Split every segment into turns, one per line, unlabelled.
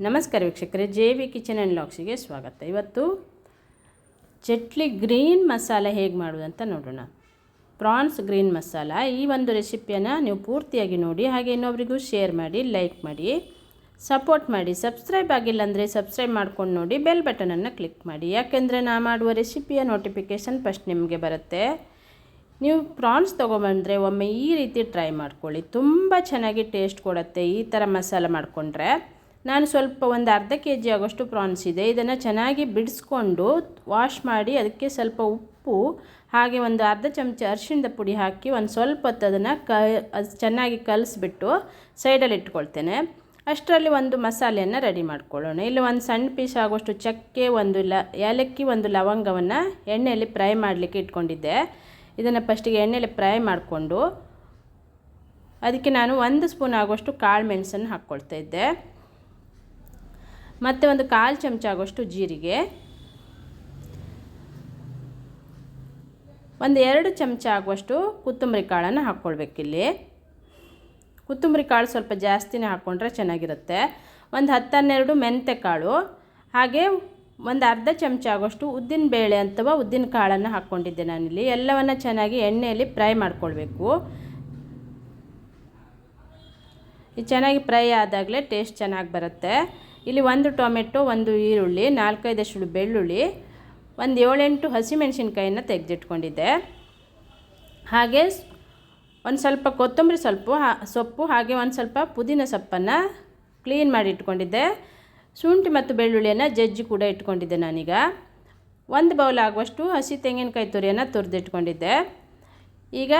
ನಮಸ್ಕಾರ ವೀಕ್ಷಕರೇ, J V kitchen and ಲಾಕ್ಸಿಗೆ ಸ್ವಾಗತ. ಇವತ್ತು ಚಟ್ಲಿ ಗ್ರೀನ್ ಮಸಾಲೆ ಹೇಗೆ ಮಾಡೋದು ಅಂತ ನೋಡೋಣ. ಪ್ರಾನ್ಸ್ ಗ್ರೀನ್ ಮಸಾಲ, ಈ ಒಂದು ರೆಸಿಪಿಯನ್ನು ನೀವು ಪೂರ್ತಿಯಾಗಿ ನೋಡಿ, ಹಾಗೆ ಇನ್ನೊಬ್ರಿಗೂ ಶೇರ್ ಮಾಡಿ, ಲೈಕ್ ಮಾಡಿ, ಸಪೋರ್ಟ್ ಮಾಡಿ, ಸಬ್ಸ್ಕ್ರೈಬ್ ಆಗಿಲ್ಲ ಅಂದರೆ ಸಬ್ಸ್ಕ್ರೈಬ್ ಮಾಡ್ಕೊಂಡು ನೋಡಿ, ಬೆಲ್ ಬಟನನ್ನು ಕ್ಲಿಕ್ ಮಾಡಿ. ಯಾಕೆಂದರೆ ನಾ ಮಾಡುವ ರೆಸಿಪಿಯ ನೋಟಿಫಿಕೇಷನ್ ಫಸ್ಟ್ ನಿಮಗೆ ಬರುತ್ತೆ. ನೀವು ಪ್ರಾನ್ಸ್ ತೊಗೊಬಂದರೆ ಒಮ್ಮೆ ಈ ರೀತಿ ಟ್ರೈ ಮಾಡ್ಕೊಳ್ಳಿ. ತುಂಬ ಚೆನ್ನಾಗಿ ಟೇಸ್ಟ್ ಕೊಡುತ್ತೆ ಈ ಥರ ಮಸಾಲ ಮಾಡಿಕೊಂಡ್ರೆ. ನಾನು ಸ್ವಲ್ಪ ಒಂದು ಅರ್ಧ ಕೆ ಜಿ ಆಗೋಷ್ಟು ಪ್ರಾನ್ಸ್ ಇದೆ. ಇದನ್ನು ಚೆನ್ನಾಗಿ ಬಿಡಿಸ್ಕೊಂಡು ವಾಶ್ ಮಾಡಿ ಅದಕ್ಕೆ ಸ್ವಲ್ಪ ಉಪ್ಪು, ಹಾಗೆ ಒಂದು ಅರ್ಧ ಚಮಚ ಅರಿಶಿಣದ ಪುಡಿ ಹಾಕಿ ಒಂದು ಸ್ವಲ್ಪ ಹೊತ್ತು ಅದನ್ನು ಕ, ಅದು ಚೆನ್ನಾಗಿ ಕಲಿಸ್ಬಿಟ್ಟು ಸೈಡಲ್ಲಿ ಇಟ್ಕೊಳ್ತೇನೆ. ಅಷ್ಟರಲ್ಲಿ ಒಂದು ಮಸಾಲೆಯನ್ನು ರೆಡಿ ಮಾಡ್ಕೊಳ್ಳೋಣ. ಇಲ್ಲಿ ಒಂದು ಸಣ್ಣ ಪೀಸ್ ಆಗುವಷ್ಟು ಚಕ್ಕೆ, ಒಂದು ಲ, ಏಲಕ್ಕಿ, ಒಂದು ಲವಂಗವನ್ನು ಎಣ್ಣೆಯಲ್ಲಿ ಫ್ರೈ ಮಾಡಲಿಕ್ಕೆ ಇಟ್ಕೊಂಡಿದ್ದೆ. ಇದನ್ನು ಫಸ್ಟಿಗೆ ಎಣ್ಣೆಯಲ್ಲಿ ಫ್ರೈ ಮಾಡಿಕೊಂಡು ಅದಕ್ಕೆ ನಾನು ಒಂದು ಸ್ಪೂನ್ ಆಗುವಷ್ಟು ಕಾಳು ಮೆಣಸನ್ನು ಹಾಕ್ಕೊಳ್ತಾ ಇದ್ದೆ. ಮತ್ತು ಒಂದು ಕಾಲು ಚಮಚ ಆಗೋಷ್ಟು ಜೀರಿಗೆ. ಒಂದು ಎರಡು ಚಮಚ ಆಗುವಷ್ಟು ಕೊತ್ತಂಬರಿ ಕಾಳನ್ನು ಹಾಕ್ಕೊಳ್ಬೇಕಿಲ್ಲಿ. ಕೊತ್ತಂಬರಿ ಕಾಳು ಸ್ವಲ್ಪ ಜಾಸ್ತಿನೇ ಹಾಕ್ಕೊಂಡ್ರೆ ಚೆನ್ನಾಗಿರುತ್ತೆ. ಒಂದು ಹತ್ತನ್ನೆರಡು ಮೆಂತೆ ಕಾಳು ಹಾಗೆ ಒಂದು ಅರ್ಧ ಚಮಚ ಆಗೋಷ್ಟು ಉದ್ದಿನ ಬೇಳೆ ಅಥವಾ ಉದ್ದಿನ ಕಾಳನ್ನು ಹಾಕ್ಕೊಂಡಿದ್ದೆ ನಾನಿಲ್ಲಿ. ಎಲ್ಲವನ್ನು ಚೆನ್ನಾಗಿ ಎಣ್ಣೆಯಲ್ಲಿ ಫ್ರೈ ಮಾಡ್ಕೊಳ್ಬೇಕು. ಚೆನ್ನಾಗಿ ಫ್ರೈ ಆದಾಗಲೇ ಟೇಸ್ಟ್ ಚೆನ್ನಾಗಿ ಬರುತ್ತೆ. ಇಲ್ಲಿ ಒಂದು ಟೊಮೆಟೊ, ಒಂದು ಈರುಳ್ಳಿ, ನಾಲ್ಕೈದಷ್ಟು ಬೆಳ್ಳುಳ್ಳಿ, ಒಂದು ಏಳೆಂಟು ಹಸಿಮೆಣಸಿನ್ಕಾಯನ್ನು ತೆಗೆದಿಟ್ಕೊಂಡಿದ್ದೆ. ಹಾಗೆ ಒಂದು ಸ್ವಲ್ಪ ಕೊತ್ತಂಬರಿ ಸ್ವಲ್ಪ ಸೊಪ್ಪು, ಹಾಗೆ ಒಂದು ಸ್ವಲ್ಪ ಪುದೀನ ಸೊಪ್ಪನ್ನು ಕ್ಲೀನ್ ಮಾಡಿ ಇಟ್ಕೊಂಡಿದ್ದೆ ಶುಂಠಿ ಮತ್ತು ಬೆಳ್ಳುಳ್ಳಿಯನ್ನು ಜಜ್ಜಿ ಕೂಡ ಇಟ್ಕೊಂಡಿದ್ದೆ ನಾನೀಗ. ಒಂದು ಬೌಲ್ ಆಗುವಷ್ಟು ಹಸಿ ತೆಂಗಿನಕಾಯಿ ತುರಿಯನ್ನು ತುರಿದಿಟ್ಕೊಂಡಿದ್ದೆ. ಈಗ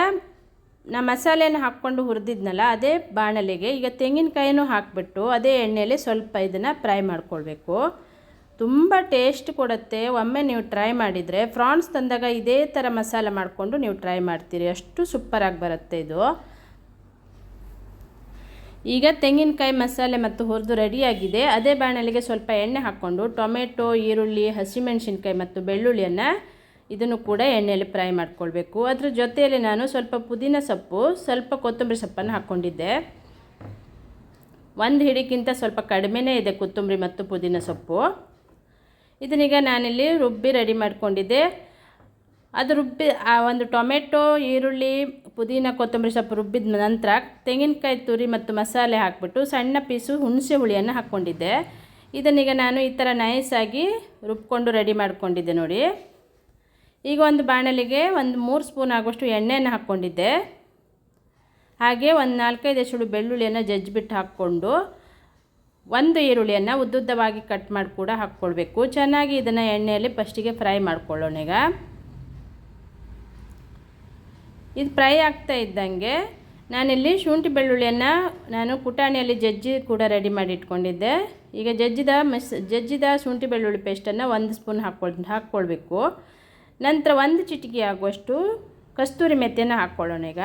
ನಾ ಮಸಾಲೆಯನ್ನು ಹಾಕ್ಕೊಂಡು ಹುರಿದಿದ್ನಲ್ಲ, ಅದೇ ಬಾಣಲೆಗೆ ಈಗ ತೆಂಗಿನಕಾಯಿನೂ ಹಾಕಿಬಿಟ್ಟು ಅದೇ ಎಣ್ಣೆಯಲ್ಲಿ ಸ್ವಲ್ಪ ಇದನ್ನು ಫ್ರೈ ಮಾಡ್ಕೊಳ್ಬೇಕು. ತುಂಬ ಟೇಸ್ಟ್ ಕೊಡುತ್ತೆ. ಒಮ್ಮೆ ನೀವು ಟ್ರೈ ಮಾಡಿದರೆ ಫ್ರಾನ್ಸ್ ತಂದಾಗ ಇದೇ ಥರ ಮಸಾಲೆ ಮಾಡಿಕೊಂಡು ನೀವು ಟ್ರೈ ಮಾಡ್ತೀರಿ. ಅಷ್ಟು ಸೂಪರಾಗಿ ಬರುತ್ತೆ ಇದು. ಈಗ ತೆಂಗಿನಕಾಯಿ ಮಸಾಲೆ ಮತ್ತು ಹುರಿದು ರೆಡಿಯಾಗಿದೆ. ಅದೇ ಬಾಣಲೆಗೆ ಸ್ವಲ್ಪ ಎಣ್ಣೆ ಹಾಕ್ಕೊಂಡು ಟೊಮೆಟೊ, ಈರುಳ್ಳಿ, ಹಸಿಮೆಣಸಿನ್ಕಾಯಿ ಮತ್ತು ಬೆಳ್ಳುಳ್ಳಿಯನ್ನು ಇದನ್ನು ಕೂಡ ಎಣ್ಣೆಯಲ್ಲಿ ಫ್ರೈ ಮಾಡ್ಕೊಳ್ಬೇಕು. ಅದ್ರ ಜೊತೆಯಲ್ಲಿ ನಾನು ಸ್ವಲ್ಪ ಪುದೀನ ಸೊಪ್ಪು, ಸ್ವಲ್ಪ ಕೊತ್ತಂಬರಿ ಸೊಪ್ಪನ್ನು ಹಾಕ್ಕೊಂಡಿದ್ದೆ. ಒಂದು ಹಿಡಿಗಿಂತ ಸ್ವಲ್ಪ ಕಡಿಮೆನೇ ಇದೆ ಕೊತ್ತಂಬರಿ ಮತ್ತು ಪುದೀನ ಸೊಪ್ಪು. ಇದನ್ನೀಗ ನಾನಿಲ್ಲಿ ರುಬ್ಬಿ ರೆಡಿ ಮಾಡ್ಕೊಂಡಿದ್ದೆ. ಅದು ರುಬ್ಬಿ, ಆ ಒಂದು ಟೊಮೆಟೊ, ಈರುಳ್ಳಿ, ಪುದೀನ, ಕೊತ್ತಂಬರಿ ಸೊಪ್ಪು ರುಬ್ಬಿದ ನಂತರ ತೆಂಗಿನಕಾಯಿ ತುರಿ ಮತ್ತು ಮಸಾಲೆ ಹಾಕ್ಬಿಟ್ಟು ಸಣ್ಣ ಪೀಸು ಹುಣಸೆ ಹುಳಿಯನ್ನು ಹಾಕ್ಕೊಂಡಿದ್ದೆ. ಇದನ್ನೀಗ ನಾನು ಈ ಥರ ನೈಸಾಗಿ ರುಬ್ಕೊಂಡು ರೆಡಿ ಮಾಡಿಕೊಂಡಿದ್ದೆ ನೋಡಿ. ಈಗ ಒಂದು ಬಾಣಲಿಗೆ ಒಂದು ಮೂರು ಸ್ಪೂನ್ ಆಗುವಷ್ಟು ಎಣ್ಣೆಯನ್ನು ಹಾಕ್ಕೊಂಡಿದ್ದೆ. ಹಾಗೆ ಒಂದು ನಾಲ್ಕೈದು ಎಸಳು ಬೆಳ್ಳುಳ್ಳಿಯನ್ನು ಜಜ್ಜಿಬಿಟ್ಟು ಹಾಕ್ಕೊಂಡು ಒಂದು ಈರುಳ್ಳಿಯನ್ನು ಉದ್ದುದ್ದವಾಗಿ ಕಟ್ ಮಾಡಿ ಕೂಡ ಹಾಕ್ಕೊಳ್ಬೇಕು. ಚೆನ್ನಾಗಿ ಇದನ್ನು ಎಣ್ಣೆಯಲ್ಲಿ ಫಸ್ಟಿಗೆ ಫ್ರೈ ಮಾಡ್ಕೊಳ್ಳೋಣ ಈಗ. ಇದು ಫ್ರೈ ಆಗ್ತಾ ಇದ್ದಂಗೆ ನಾನಿಲ್ಲಿ ಶುಂಠಿ ಬೆಳ್ಳುಳ್ಳಿಯನ್ನು ನಾನು ಕುಟಾಣಿಯಲ್ಲಿ ಜಜ್ಜಿ ಕೂಡ ರೆಡಿ ಮಾಡಿ ಇಟ್ಕೊಂಡಿದ್ದೆ. ಈಗ ಜಜ್ಜಿದ ಮಿಸ್, ಜಜ್ಜಿದ ಶುಂಠಿ ಬೆಳ್ಳುಳ್ಳಿ ಪೇಸ್ಟನ್ನು ಒಂದು ಸ್ಪೂನ್ ಹಾಕ್ಕೊಳ್, ಹಾಕ್ಕೊಳ್ಬೇಕು. ನಂತರ ಒಂದು ಚಿಟಿಕೆ ಆಗುವಷ್ಟು ಕಸ್ತೂರಿ ಮೆತ್ತೆನ ಹಾಕ್ಕೊಳ್ಳೋಣ ಈಗ.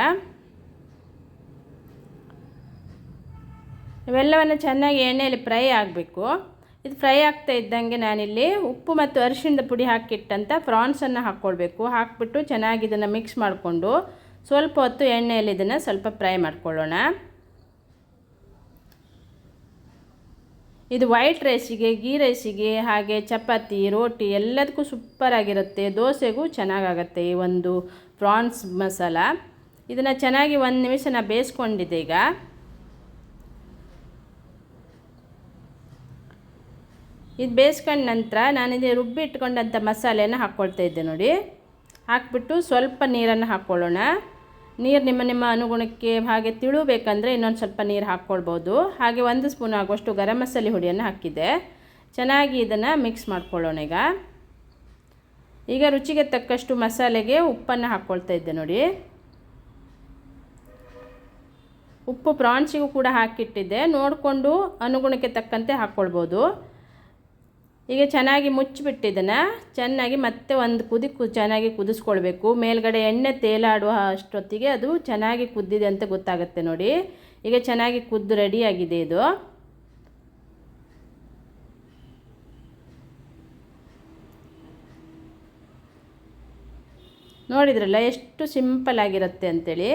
ಇವೆಲ್ಲವನ್ನು ಚೆನ್ನಾಗಿ ಎಣ್ಣೆಯಲ್ಲಿ ಫ್ರೈ ಆಗಬೇಕು. ಇದು ಫ್ರೈ ಆಗ್ತಾ ಇದ್ದಂಗೆ ನಾನಿಲ್ಲಿ ಉಪ್ಪು ಮತ್ತು ಅರಿಶಿಣದ ಪುಡಿ ಹಾಕಿಟ್ಟಂಥ ಪ್ರಾನ್ಸನ್ನು ಹಾಕ್ಕೊಳ್ಬೇಕು. ಹಾಕ್ಬಿಟ್ಟು ಚೆನ್ನಾಗಿ ಇದನ್ನು ಮಿಕ್ಸ್ ಮಾಡಿಕೊಂಡು ಸ್ವಲ್ಪ ಹೊತ್ತು ಎಣ್ಣೆಯಲ್ಲಿ ಇದನ್ನು ಸ್ವಲ್ಪ ಫ್ರೈ ಮಾಡ್ಕೊಳ್ಳೋಣ. ಇದು ವೈಟ್ ರೈಸಿಗೆ ಗೀ ರೈಸಿಗೆ ಹಾಗೆ ಚಪಾತಿ, ರೋಟಿ ಎಲ್ಲದಕ್ಕೂ ಸೂಪರಾಗಿರುತ್ತೆ ದೋಸೆಗೂ ಚೆನ್ನಾಗಾಗತ್ತೆ ಈ ಒಂದು ಪ್ರಾನ್ಸ್ ಮಸಾಲ. ಇದನ್ನು ಚೆನ್ನಾಗಿ ಒಂದು ನಿಮಿಷ ನಾ ಬೇಯಿಸ್ಕೊಂಡಿದ್ದೆ ಈಗ. ಇದು ಬೇಯಿಸ್ಕೊಂಡ ನಂತರ ನಾನಿದೆ ರುಬ್ಬಿ ಇಟ್ಕೊಂಡಂಥ ಮಸಾಲೆಯನ್ನು ಹಾಕ್ಕೊಳ್ತಾ ಇದ್ದೆ ನೋಡಿ. ಹಾಕ್ಬಿಟ್ಟು ಸ್ವಲ್ಪ ನೀರನ್ನು ಹಾಕ್ಕೊಳ್ಳೋಣ ನೀರು ನಿಮ್ಮ ನಿಮ್ಮ ಅನುಗುಣಕ್ಕೆ ಹಾಗೆ ತಿಳುಬೇಕಂದರೆ ಇನ್ನೊಂದು ಸ್ವಲ್ಪ ನೀರು ಹಾಕ್ಕೊಳ್ಬೋದು. ಹಾಗೆ ಒಂದು ಸ್ಪೂನ್ ಆಗುವಷ್ಟು ಗರಂ ಮಸಾಲೆ ಹುಡಿಯನ್ನು ಹಾಕಿದ್ದೆ ಚೆನ್ನಾಗಿ ಇದನ್ನು ಮಿಕ್ಸ್ ಮಾಡ್ಕೊಳ್ಳೋಣ ಈಗ. ಈಗ ರುಚಿಗೆ ತಕ್ಕಷ್ಟು ಮಸಾಲೆಗೆ ಉಪ್ಪನ್ನು ಹಾಕ್ಕೊಳ್ತಾ ಇದ್ದೆ ನೋಡಿ. ಉಪ್ಪು ಪ್ರಾನ್ಸಿಗೂ ಕೂಡ ಹಾಕಿಟ್ಟಿದ್ದೆ. ನೋಡಿಕೊಂಡು ಅನುಗುಣಕ್ಕೆ ತಕ್ಕಂತೆ ಹಾಕ್ಕೊಳ್ಬೋದು. ಈಗ ಚೆನ್ನಾಗಿ ಮುಚ್ಚಿಬಿಟ್ಟಿದ್ದನ್ನು ಚೆನ್ನಾಗಿ ಮತ್ತೆ ಒಂದು ಕುದಿ ಕು ಚೆನ್ನಾಗಿ ಕುದಿಸ್ಕೊಳ್ಬೇಕು. ಮೇಲ್ಗಡೆ ಎಣ್ಣೆ ತೇಲಾಡುವ ಅಷ್ಟೊತ್ತಿಗೆ ಅದು ಚೆನ್ನಾಗಿ ಕುದ್ದಿದೆ ಅಂತ ಗೊತ್ತಾಗುತ್ತೆ ನೋಡಿ. ಈಗ ಚೆನ್ನಾಗಿ ಕುದ್ದು ರೆಡಿಯಾಗಿದೆ ಇದು. ನೋಡಿದ್ರಲ್ಲ ಎಷ್ಟು ಸಿಂಪಲ್ ಆಗಿರುತ್ತೆ ಅಂಥೇಳಿ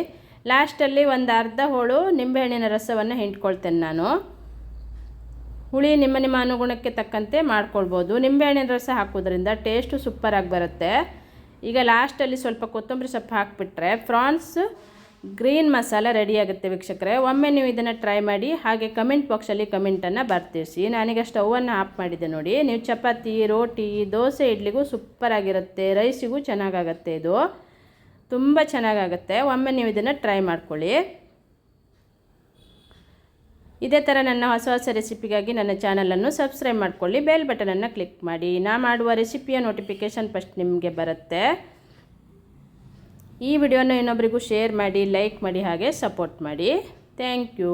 ಲಾಸ್ಟಲ್ಲಿ ಒಂದು ಅರ್ಧ ಹೋಳು ನಿಂಬೆಹಣ್ಣಿನ ರಸವನ್ನು ಹಿಂಡ್ಕೊಳ್ತೇನೆ ನಾನು. ಹುಳಿ ನಿಮ್ಮ ನಿಮ್ಮ ಅನುಗುಣಕ್ಕೆ ತಕ್ಕಂತೆ ಮಾಡ್ಕೊಳ್ಬೋದು. ನಿಂಬೆಹಣ್ಣಿನ ರಸ ಹಾಕೋದ್ರಿಂದ ಟೇಸ್ಟು ಸೂಪರಾಗಿ ಬರುತ್ತೆ. ಈಗ ಲಾಸ್ಟಲ್ಲಿ ಸ್ವಲ್ಪ ಕೊತ್ತಂಬರಿ ಸೊಪ್ಪು ಹಾಕಿಬಿಟ್ರೆ ಫ್ರಾನ್ಸ್ ಗ್ರೀನ್ ಮಸಾಲ ರೆಡಿ ಆಗುತ್ತೆ ವೀಕ್ಷಕರೇ. ಒಮ್ಮೆ ನೀವು ಇದನ್ನು ಟ್ರೈ ಮಾಡಿ ಹಾಗೆ ಕಮೆಂಟ್ ಬಾಕ್ಸಲ್ಲಿ ಕಮೆಂಟನ್ನು ಬರ್ತಿರಿಸಿ. ನಾನೀಗ ಸ್ಟವನ್ನು ಆಫ್ ಮಾಡಿದ್ದೆ ನೋಡಿ. ನೀವು ಚಪಾತಿ, ರೋಟಿ, ದೋಸೆ, ಇಡ್ಲಿಗೂ ಸೂಪರಾಗಿರುತ್ತೆ ರೈಸಿಗೂ ಚೆನ್ನಾಗಾಗತ್ತೆ ಇದು. ತುಂಬ ಚೆನ್ನಾಗಾಗುತ್ತೆ. ಒಮ್ಮೆ ನೀವು ಇದನ್ನು ಟ್ರೈ ಮಾಡ್ಕೊಳ್ಳಿ. ಇದೇ ಥರ ನನ್ನ ಹೊಸ ಹೊಸ ರೆಸಿಪಿಗಾಗಿ ನನ್ನ ಚಾನಲನ್ನು ಸಬ್ಸ್ಕ್ರೈಬ್ ಮಾಡ್ಕೊಳ್ಳಿ ಬೆಲ್ ಬಟನನ್ನು ಕ್ಲಿಕ್ ಮಾಡಿ. ನಾ ಮಾಡುವ ರೆಸಿಪಿಯ ನೋಟಿಫಿಕೇಷನ್ ಫಸ್ಟ್ ನಿಮಗೆ ಬರುತ್ತೆ. ಈ ವಿಡಿಯೋನ ಇನ್ನೊಬ್ಬರಿಗೂ ಶೇರ್ ಮಾಡಿ ಲೈಕ್ ಮಾಡಿ, ಹಾಗೆ ಸಪೋರ್ಟ್ ಮಾಡಿ. Thank you